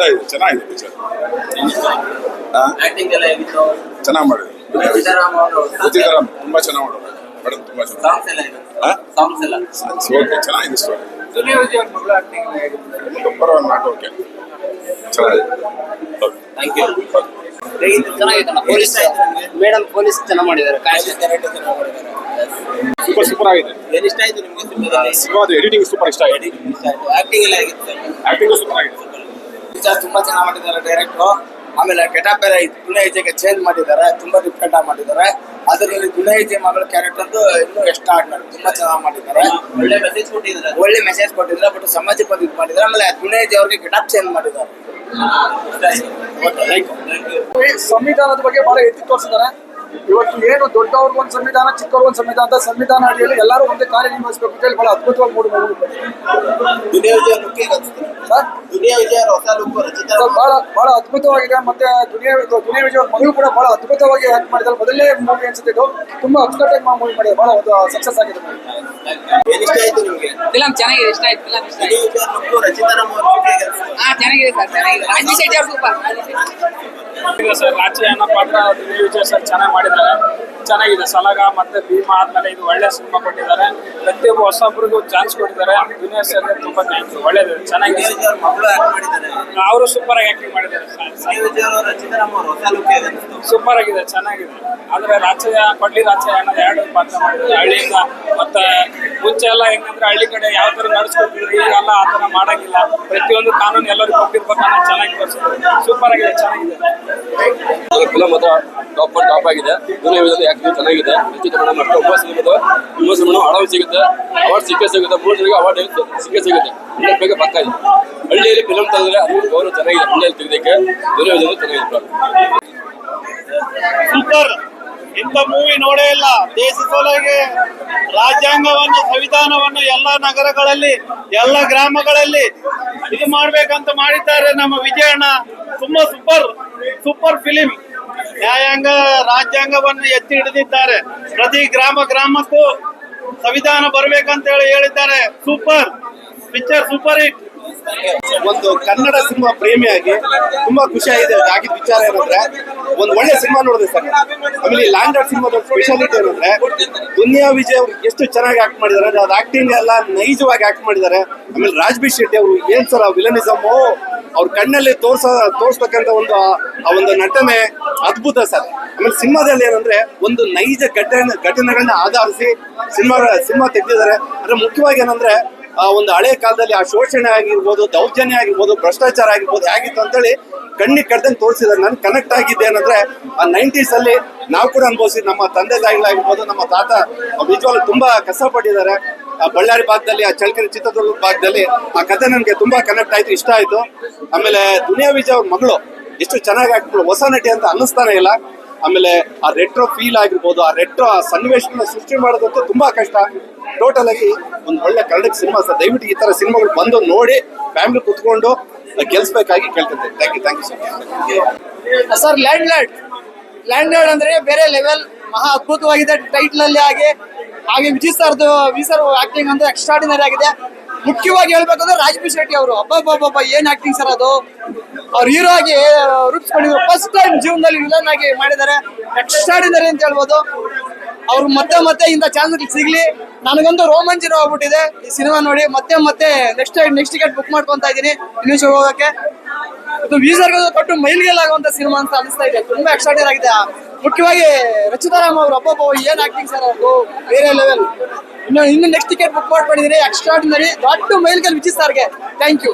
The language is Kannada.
ಇಷ್ಟ ಇದೆ ಚೆನ್ನಾಗಿದೆ ಪಿಕ್ಚರ್ ಚೆನ್ನಾಗಿ ಮಾಡಿದ್ರು. ಸಿದ್ದರಾಮ ತುಂಬಾ ಚೆನ್ನಾಗಿ ಮಾಡೋದು ಮೇಡಮ್ ತುಂಬಾ ಚೆನ್ನಾಗಿ ಓಕೆ ಚೆನ್ನಾಗಿದೆ ಸ್ಟೋರಿ ನಾಟ್ ಓಕೆ ಚೆನ್ನಾಗಿದೆ. Okay thank you police madam police ಚೆನ್ನಾಗಿ ಮಾಡಿದ್ದಾರೆ. ಸೂಪರ್ ಸೂಪರ್ ಆಗಿದೆ ಏನ್ ಇಷ್ಟ ಆಯ್ತು ನಿಮಗೆ ಸಿನಿಮಾದಲ್ಲಿ? ಸಿನಿಮಾದ ಎಡಿಟಿಂಗ್ ಸೂಪರ್ ಇಷ್ಟ ಆಗಿದೆ. ಆಕ್ಟಿಂಗ್ ಎಲ್ಲ ಆಗಿದೆ ಆಕ್ಟಿಂಗ್ ಸೂಪರ್ ಆಗಿದೆ. ಪಿಕ್ಚರ್ ತುಂಬಾ ಚೆನ್ನಾಗಿ ಮಾಡಿದ್ದಾರೆ ಡೈರೆಕ್ಟ್ರು ಆಮೇಲೆ ಗೆಟಪ್ ಎಲ್ಲ ದುನಿಯಾ ವಿಜಯ್ಗೆ ಚೇಂಜ್ ಮಾಡಿದ್ದಾರೆ ತುಂಬಾ ಡಿಫ್ರೆಂಟ್ ಆಗಿ ಮಾಡಿದ್ದಾರೆ. ಅದರಲ್ಲಿ ದುನಿಯಾ ವಿಜಯ್ ಮಗಳ ಕ್ಯಾರೆಕ್ಟರ್ ಅಂತೂ ಇನ್ನೂ ಎಷ್ಟು ಆಡ್ತಾರೆ ತುಂಬಾ ಚೆನ್ನಾಗಿ ಮಾಡಿದ್ದಾರೆ. ಒಳ್ಳೆ ಮೆಸೇಜ್ ಕೊಟ್ಟಿದ್ದಾರೆ. ಒಳ್ಳೆ ಮೆಸೇಜ್ ಕೊಟ್ಟಿದ್ದಾರೆ ಬಟ್ ಸಮಾಜಕ್ಕೆ ಬಂದು ಇದು ಮಾಡಿದ್ದಾರೆ. ಆಮೇಲೆ ದುನಿಯಾ ವಿಜಯ್ ಅವ್ರಿಗೆ ಗೆಟಪ್ ಚೇಂಜ್ ಮಾಡಿದ್ದಾರೆ. ಸಂವಿಧಾನದ ಬಗ್ಗೆ ಬಹಳ ಎತ್ತಿ ತೋರಿಸಿದ್ದಾರೆ. ಇವತ್ತು ಏನು ದೊಡ್ಡವ್ರಿಗೆ ಒಂದು ಸಂವಿಧಾನ ಚಿಕ್ಕವ್ರಿಗೆ ಒಂದು ಸಂವಿಧಾನ ಅಂತ ಸಂವಿಧಾನ ಅಡಿಯಲ್ಲಿ ಎಲ್ಲರೂ ಒಂದೇ ಕಾರ್ಯನಿರ್ವಹಿಸಬೇಕು ಅಂತ ಹೇಳಿ ಬಹಳ ಅದ್ಭುತವಾಗಿ ಮೂಡಿ ಬಹಳ ಬಹಳ ಅದ್ಭುತವಾಗಿದೆ ಮತ್ತೆ ದುನಿಯಾ ದುನಿಯಾ ವಿಜಯ್ ಅವ್ರ ಮಗಳು ಕೂಡ ಬಹಳ ಅದ್ಭುತವಾಗಿ ಆಕ್ಟ್ ಮಾಡಿದ್ರು ಮೊದಲೇ ಮೂವಿ ಅನ್ಸುತ್ತೆ ಇದು. ತುಂಬಾ ಅಚ್ಚುಕಟ್ಟಾಗಿ ಮೂವಿ ಮಾಡಿದೆ ಬಹಳ ಒಂದು ಸಕ್ಸಸ್ ಆಗಿದೆ movie. ಏನ್ ಇಷ್ಟ ಆಯ್ತು ನಿಮ್ಗೆ? ಫಿಲಂ ಚೆನ್ನಾಗಿದೆ. ಇಷ್ಟ ಆಯ್ತು. ಫಿಲಂ ಇಷ್ಟ ಆಯ್ತು ಚೆನ್ನಾಗಿದೆ ಸರ್ ಚೆನ್ನಾಗಿದೆ. ರಾಜ್ಯ ಶೆಟ್ಟಿ ಅವ್ರು ಸೂಪರ್ ಇದೆ ಸರ್ ರಾಜಿ ಅನ್ನೋ ಪಾತ್ರ ಸರ್ ಚೆನ್ನಾಗಿ ಮಾಡಿದ್ದಾರೆ. ಚೆನ್ನಾಗಿದೆ. ಸಲಗ ಮತ್ತೆ ಭೀಮಾ ಆದ್ಮೇಲೆ ಇದು ಒಳ್ಳೆ ಸಿನಿಮಾ ಕೊಟ್ಟಿದ್ದಾರೆ. ಪ್ರತಿಯೊಬ್ಬ ಹೊಸಬ್ರಿಗೂ ಚಾನ್ಸ್ ಕೊಟ್ಟಿದ್ದಾರೆ. ವಿನಯ್ ಸರ್ ತುಂಬಾ ಥ್ಯಾಂಕ್ಸ್ ಒಳ್ಳೇದು. ಚೆನ್ನಾಗಿದೆ. ಅವ್ರ ಆಕ್ಟ್ ಮಾಡಿದ್ದಾರೆ. ಅವರು ಸೂಪರ್ ಆಗಿ ಆಕ್ಟಿಂಗ್ ಮಾಡಿದ್ದಾರೆ. ಸೂಪರ್ ಆಗಿದೆ. ಚೆನ್ನಾಗಿದೆ. ಆದ್ರೆ ರಾಜ್ಯ ಕೊಡ್ಲಿ ರಾಜ್ಯ ಅನ್ನೋದು ಎರಡು ಪಾತ್ರ ಮಾಡಿದ್ದಾರೆ. ಹಳ್ಳಿಯಿಂದ ಮತ್ತೆ ಮುಂಚೆ ಎಲ್ಲ ಹೆಂಗಂದ್ರೆ ಹಳ್ಳಿ ಕಡೆ ಯಾವ ತರ ನಡ್ಸ್ಕೊತಿದ್ರು ಈಗೆಲ್ಲ ಆ ತರ ಮಾಡಂಗಿಲ್ಲ. ಪ್ರತಿಯೊಂದು ಕಾನೂನು ಎಲ್ಲರಿಗೂ ಕೊಟ್ಟಿರ್ಬೇಕು ಅನ್ನೋದು ಚೆನ್ನಾಗಿ ತೋರಿಸಿದ್ರು. ಸೂಪರ್ ಆಗಿದೆ ಚೆನ್ನಾಗಿದೆ. ಫಿಲಮ್ ಮಾತ್ರ ಟಾಪ್ ಟಾಪ್ ಆಗಿದೆ. ದುನಿಯಾದಲ್ಲಿ ಆಕ್ಟಿಂಗ್ ಚೆನ್ನಾಗಿದೆ. ಮೇಡಮ್ ಅಷ್ಟು ಉಪವಾಸ ಸಿಗುತ್ತೆ ಇನ್ನೊಂದು ಮೇಡಮ್ ಅವಾರ್ಡ್ ಸಿಗುತ್ತೆ. ಅವಾರ್ಡ್ ಸಿಕ್ಕೇ ಸಿಗುತ್ತೆ. ಮೂರು ಜನರಿಗೆ ಅವಾರ್ಡ್ ಸಿಕ್ಕೇ ಸಿಗುತ್ತೆ. ಬೇಗ ಪಕ್ಕ ಇದೆ. ಹಳ್ಳಿಯಲ್ಲಿ ಫಿಲಮ್ ತಂದ್ರೆ ಅದು ಗೌರವ ಚೆನ್ನಾಗಿದೆ. ಹಳ್ಳಿಯಲ್ಲಿ ತೆಗೆದಕ್ಕೆ ದುರ್ಯೋಧನ ಚೆನ್ನಾಗಿದೆ ಸೂಪರ್ ಇಂಥ ಮೂವಿ ನೋಡೇ ಇಲ್ಲ. ದೇಶದೊಳಗೆ ರಾಜ್ಯಾಂಗವನ್ನು, ಸಂವಿಧಾನವನ್ನು ಎಲ್ಲ ನಗರಗಳಲ್ಲಿ, ಎಲ್ಲ ಗ್ರಾಮಗಳಲ್ಲಿ ಇದು ಮಾಡ್ಬೇಕಂತ ಮಾಡಿದ್ದಾರೆ ನಮ್ಮ ವಿಜಯಣ್ಣ. ತುಂಬಾ ಸೂಪರ್ ಸೂಪರ್ ಫಿಲಿಂ ನ್ಯಾಯಾಂಗ, ರಾಜ್ಯಾಂಗವನ್ನು ಎತ್ತಿ ಹಿಡಿದಿದ್ದಾರೆ. ಪ್ರತಿ ಗ್ರಾಮ ಗ್ರಾಮಕ್ಕೂ ಸಂವಿಧಾನ ಬರ್ಬೇಕಂತ ಹೇಳಿ ಹೇಳಿದ್ದಾರೆ. ಸೂಪರ್ ಪಿಕ್ಚರ್ ಸೂಪರ್ ಹಿಟ್ ಒಂದು ಕನ್ನಡ ಸಿನಿಮಾ ಪ್ರೇಮಿಯಾಗಿ ತುಂಬಾ ಖುಷಿ ಆಗಿದೆ. ವಿಚಾರ ಏನಂದ್ರೆ ಒಂದು ಒಳ್ಳೆ ಸಿನಿಮಾ ನೋಡಿದೆ ಸರ್. ಆಮೇಲೆ ಲ್ಯಾಂಡ್ ಆರ್ಟ್ ಸಿನಿಮಾದ ಸ್ಪೆಷಾಲಿಟಿ ಏನಂದ್ರೆ, ದುನಿಯಾ ವಿಜಯ್ ಅವ್ರು ಎಷ್ಟು ಚೆನ್ನಾಗಿ ಆಕ್ಟ್ ಮಾಡಿದ್ದಾರೆ ಅದು ಆಕ್ಟಿಂಗ್ ಎಲ್ಲ ನೈಜವಾಗಿ ಆಕ್ಟ್ ಮಾಡಿದ್ದಾರೆ ಆಮೇಲೆ ರಾಜ್ಬಿ ಶೆಟ್ಟಿ ಅವರು ಏನ್ ಸರ್ ವಿಲನಿಸಮ್ ಅವ್ರ ಕಣ್ಣಲ್ಲಿ ತೋರ್ಸ ತೋರ್ಸ್ತಕ್ಕಂತ ಒಂದು ಆ ಒಂದು ನಟನೆ ಅದ್ಭುತ ಸರ್. ಆಮೇಲೆ ಸಿನಿಮಾದಲ್ಲಿ ಏನಂದ್ರೆ, ಒಂದು ನೈಜ ಘಟನೆ ಘಟನೆಗಳನ್ನ ಆಧರಿಸಿ ಸಿನಿಮಾ ಸಿನಿಮಾ ತೆಗೆದಿದ್ದಾರೆ. ಅಂದ್ರೆ ಮುಖ್ಯವಾಗಿ ಏನಂದ್ರೆ ಆ ಒಂದು ಹಳೆ ಕಾಲದಲ್ಲಿ ಆ ಶೋಷಣೆ ಆಗಿರ್ಬೋದು, ದೌರ್ಜನ್ಯ ಆಗಿರ್ಬೋದು, ಭ್ರಷ್ಟಾಚಾರ ಆಗಿರ್ಬೋದು ಹೇಗಿತ್ತು ಅಂತೇಳಿ ಕಣ್ಣಿಗೆ ಕಡ್ದಂಗೆ ತೋರಿಸಿದ್ದಾರೆ ನಾನು ಕನೆಕ್ಟ್ ಆಗಿದ್ದೆ ಏನಂದ್ರೆ ಆ ನೈಂಟೀಸ್ ಅಲ್ಲಿ ನಾವು ಕೂಡ ಅನುಭವಿಸಿ ನಮ್ಮ ತಂದೆ ತಾಯಿಗಳಾಗಿರ್ಬೋದು, ನಮ್ಮ ತಾತ ನಿಜವಾಗ್ಲೂ ತುಂಬಾ ಕಷ್ಟಪಟ್ಟಿದ್ದಾರೆ ಆ ಬಳ್ಳಾರಿ ಭಾಗದಲ್ಲಿ, ಆ ಚಳ್ಳಕೆರೆ ಚಿತ್ರದುರ್ಗ ಭಾಗದಲ್ಲಿ ಆ ಕಥೆ ನನಗೆ ತುಂಬಾ ಕನೆಕ್ಟ್ ಆಯ್ತು, ಇಷ್ಟ ಆಯ್ತು. ಆಮೇಲೆ ದುನಿಯಾ ವಿಜಯ್ ಅವ್ರ ಮಗಳು ಎಷ್ಟು ಚೆನ್ನಾಗಿ ಆಗ್ಬಿಟ್ಟು ಹೊಸ ನಟಿ ಅಂತ ಅನ್ನಿಸ್ತಾನೆ ಇಲ್ಲ. ಆಮೇಲೆ ಆ ರೆಟ್ರೋ ಫೀಲ್ ಆಗಿರ್ಬೋದು, ಆ ರೆಟ್ರೋ ಆ ಸನ್ನಿವೇಶನ ಸೃಷ್ಟಿ ಮಾಡೋದಂತೂ ತುಂಬಾ ಕಷ್ಟ. ಟೋಟಲ್ ಆಗಿ ಒಂದು ಒಳ್ಳೆ ಕನ್ನಡಕ್ಕೆ ಸಿನಿಮಾ ಸರ್ ದಯವಿಟ್ಟು ಈ ತರ ಸಿನಿಮಾಗಳು ಬಂದು ನೋಡಿ ಫ್ಯಾಮಿಲಿ ಕುತ್ಕೊಂಡು ಗೆಲ್ಸ್ಬೇಕಾಗಿ ಕೇಳ್ತಿದ್ದೆ. Thank you thank you sir sir land land land land ಅಂದ್ರೆ ಬೇರೆ ಲೆವೆಲ್ ಮಹಾ ಅದ್ಭುತವಾಗಿದೆ ಟೈಟ್ಲಲ್ಲಿ ಹಾಗೆ ಹಾಗೆ ವಿಜಯ್ ಸರ್ದು, ವಿಜಯ್ ಸರ್ ಆಕ್ಟಿಂಗ್ ಅಂದ್ರೆ ಎಕ್ಸ್ಟ್ರಾಡಿನರಿ ಆಗಿದೆ. ಮುಖ್ಯವಾಗಿ ಹೇಳ್ಬೇಕಂದ್ರೆ ರಾಜ್ಬಿ ಶೆಟ್ಟಿ ಅವರು. ಅಬ್ಬಬ್ಬಬ್ಬ ಏನ್ ಆಕ್ಟಿಂಗ್ ಸರ್ ಅದು? ಅವ್ರ ಹೀರೋ ಆಗಿ ರೂಪಿಸ್ಕೊಂಡಿದ್ರು. ಫಸ್ಟ್ ಟೈಮ್ ಜೀವನದಲ್ಲಿ ವಿಲನ್ ಆಗಿ ಮಾಡಿದ್ದಾರೆ. ಎಕ್ಸ್ಟ್ರಾಡಿನರಿ ಅಂತ ಹೇಳ್ಬೋದು. ಅವ್ರು ಮತ್ತೆ ಮತ್ತೆ ಇಂಥ ಚಾನ್ಸ್ ಸಿಗ್ಲಿ. ನನಗೊಂದು ರೋಮಾಂಚನ ಆಗ್ಬಿಟ್ಟಿದೆ. ಈ ಸಿನಿಮಾ ನೋಡಿ, ಮತ್ತೆ ಮತ್ತೆ ನೆಕ್ಸ್ಟ್ ನೆಕ್ಸ್ಟ್ ಟಿಕೆಟ್ ಬುಕ್ ಮಾಡ್ಕೊಂತ ಇದ್ದೀನಿ. ಇನ್ನೂ ಹೋಗೋಕೆ ಇದು ವೀಸರ್ಗೆ ಕೊಟ್ಟು ಮೈಲ್ಗೆಲಾಗುವಂತ ಸಿನಿಮಾ ಅಂತ ಅನಿಸ್ತಾ ಇದೆ. ತುಂಬಾ ಎಕ್ಸೈಟೆಡ್ ಆಗಿದೆ ಮುಖ್ಯವಾಗಿ ರಚಿತಾರಾಮ್ ಅವರು ಅಬ್ಬಬ್ಬ, ಏನ್ ಆಕ್ಟಿಂಗ್ ಸರ್ ಅವರು? ಬೇರೆ ಲೆವೆಲ್ ಇನ್ನು ಇನ್ನು ನೆಕ್ಸ್ಟ್ ಟಿಕೆಟ್ ಬುಕ್ ಮಾಡ್ಕೊಂಡಿದ್ದೀನಿ ಎಕ್ಸ್ಟ್ರಾಡಿನರಿ ದೊಡ್ಡ ಮೈಲ್ಗಲ್ ವಿಜಯ್ ಸರ್ಗೆ ಥ್ಯಾಂಕ್ ಯು